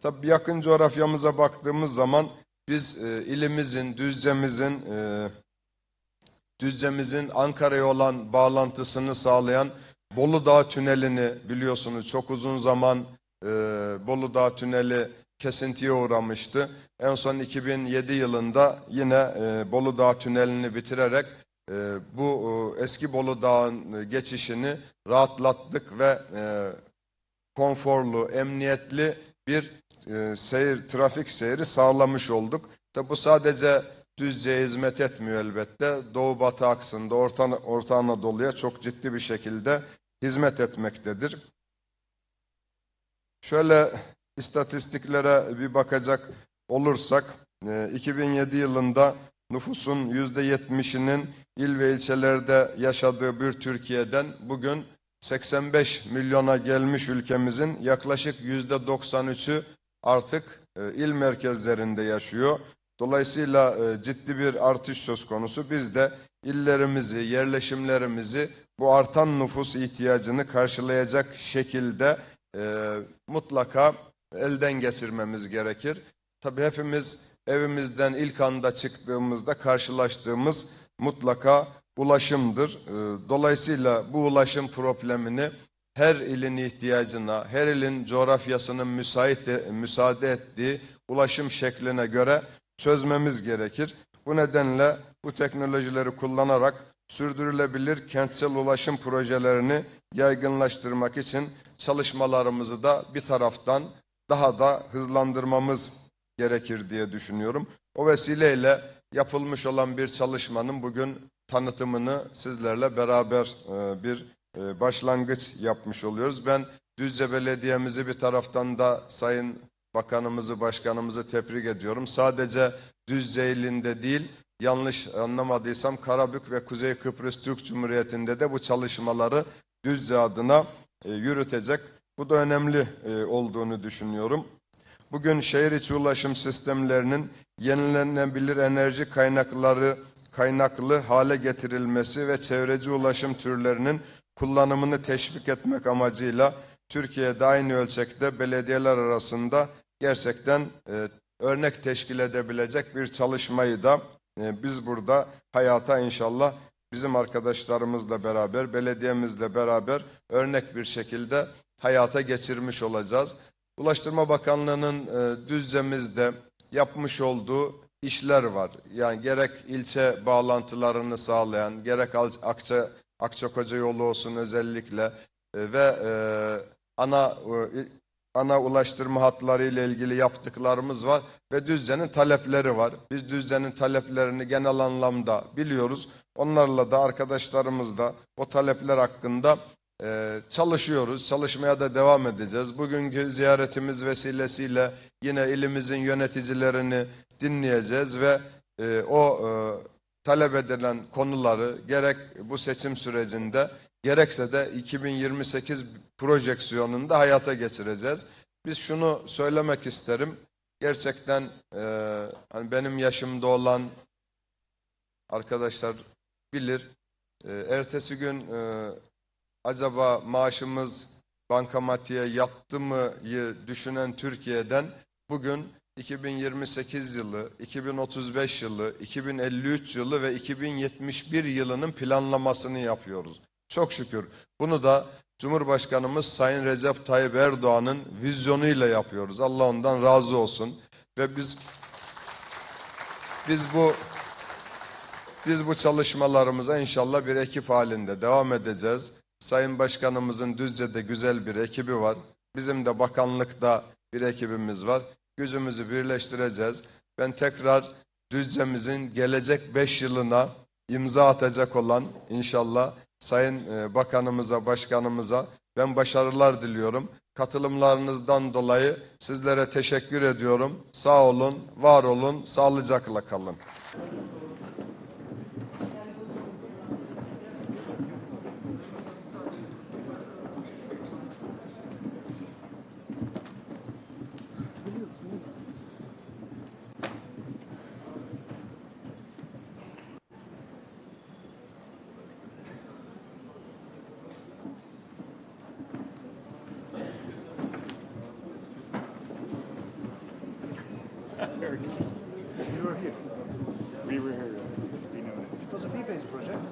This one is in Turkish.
Tabii yakın coğrafyamıza baktığımız zaman biz e, ilimizin, Düzce'mizin e, Düzce'mizin Ankara'ya olan bağlantısını sağlayan Bolu Dağı Tüneli'ni biliyorsunuz çok uzun zaman e, Bolu Dağı Tüneli kesintiye uğramıştı. En son 2007 yılında yine e, Bolu Dağı Tüneli'ni bitirerek e, bu e, eski Bolu Dağ'ın e, geçişini rahatlattık ve e, konforlu, emniyetli bir e, seyir, trafik seyri sağlamış olduk. Tabi bu sadece Düzce'ye hizmet etmiyor elbette. Doğu Batı aksında Orta, Orta Anadolu'ya çok ciddi bir şekilde hizmet etmektedir. Şöyle istatistiklere bir bakacak olursak, e, 2007 yılında nüfusun %70'inin il ve ilçelerde yaşadığı bir Türkiye'den bugün 85 milyona gelmiş ülkemizin yaklaşık %93'ü artık e, il merkezlerinde yaşıyor. Dolayısıyla e, ciddi bir artış söz konusu. Biz de illerimizi, yerleşimlerimizi bu artan nüfus ihtiyacını karşılayacak şekilde e, mutlaka elden geçirmemiz gerekir. Tabii hepimiz evimizden ilk anda çıktığımızda karşılaştığımız mutlaka ulaşımdır. E, Dolayısıyla bu ulaşım problemini her ilin ihtiyacına, her ilin coğrafyasının müsait müsaade ettiği ulaşım şekline göre çözmemiz gerekir. Bu nedenle bu teknolojileri kullanarak sürdürülebilir kentsel ulaşım projelerini yaygınlaştırmak için çalışmalarımızı da bir taraftan daha da hızlandırmamız gerekir diye düşünüyorum. O vesileyle yapılmış olan bir çalışmanın bugün tanıtımını sizlerle beraber e, bir başlangıç yapmış oluyoruz. Ben Düzce Belediye'mizi bir taraftan da Sayın Bakanımızı, Başkanımızı tebrik ediyorum. Sadece Düzce ilinde değil, yanlış anlamadıysam Karabük ve Kuzey Kıbrıs Türk Cumhuriyeti'nde de bu çalışmaları Düzce adına e, yürütecek. Bu da önemli e, olduğunu düşünüyorum. Bugün şehir içi ulaşım sistemlerinin yenilenebilir enerji kaynakları kaynaklı hale getirilmesi ve çevreci ulaşım türlerinin kullanımını teşvik etmek amacıyla Türkiye'de aynı ölçekte belediyeler arasında gerçekten e, örnek teşkil edebilecek bir çalışmayı da e, biz burada hayata inşallah bizim arkadaşlarımızla beraber, belediyemizle beraber örnek bir şekilde hayata geçirmiş olacağız. Ulaştırma Bakanlığı'nın e, Düzce'mizde yapmış olduğu işler var. Yani gerek ilçe bağlantılarını sağlayan, gerek Akça, Akçakoca yolu olsun özellikle e, ve e, ana e, ana ulaştırma hatları ile ilgili yaptıklarımız var ve Düzce'nin talepleri var. Biz Düzce'nin taleplerini genel anlamda biliyoruz. Onlarla da arkadaşlarımız da o talepler hakkında çalışıyoruz, çalışmaya da devam edeceğiz. Bugünkü ziyaretimiz vesilesiyle yine ilimizin yöneticilerini dinleyeceğiz ve o talep edilen konuları gerek bu seçim sürecinde gerekse de 2028 projeksiyonunda hayata geçireceğiz. Biz şunu söylemek isterim. Gerçekten e, hani benim yaşımda olan arkadaşlar bilir. E, ertesi gün e, acaba maaşımız bankamatiğe yattı mı'yı düşünen Türkiye'den bugün 2028 yılı, 2035 yılı, 2053 yılı ve 2071 yılının planlamasını yapıyoruz. Çok şükür bunu da Cumhurbaşkanımız Sayın Recep Tayyip Erdoğan'ın vizyonuyla yapıyoruz. Allah ondan razı olsun. Ve biz biz bu biz bu çalışmalarımıza inşallah bir ekip halinde devam edeceğiz. Sayın Başkanımızın Düzce'de güzel bir ekibi var. Bizim de bakanlıkta bir ekibimiz var. Gücümüzü birleştireceğiz. Ben tekrar Düzce'mizin gelecek 5 yılına imza atacak olan inşallah Sayın e, Bakanımıza, Başkanımıza ben başarılar diliyorum. Katılımlarınızdan dolayı sizlere teşekkür ediyorum. Sağ olun, var olun, sağlıcakla kalın. You were here. We were here. We know it. It was a fee-based project.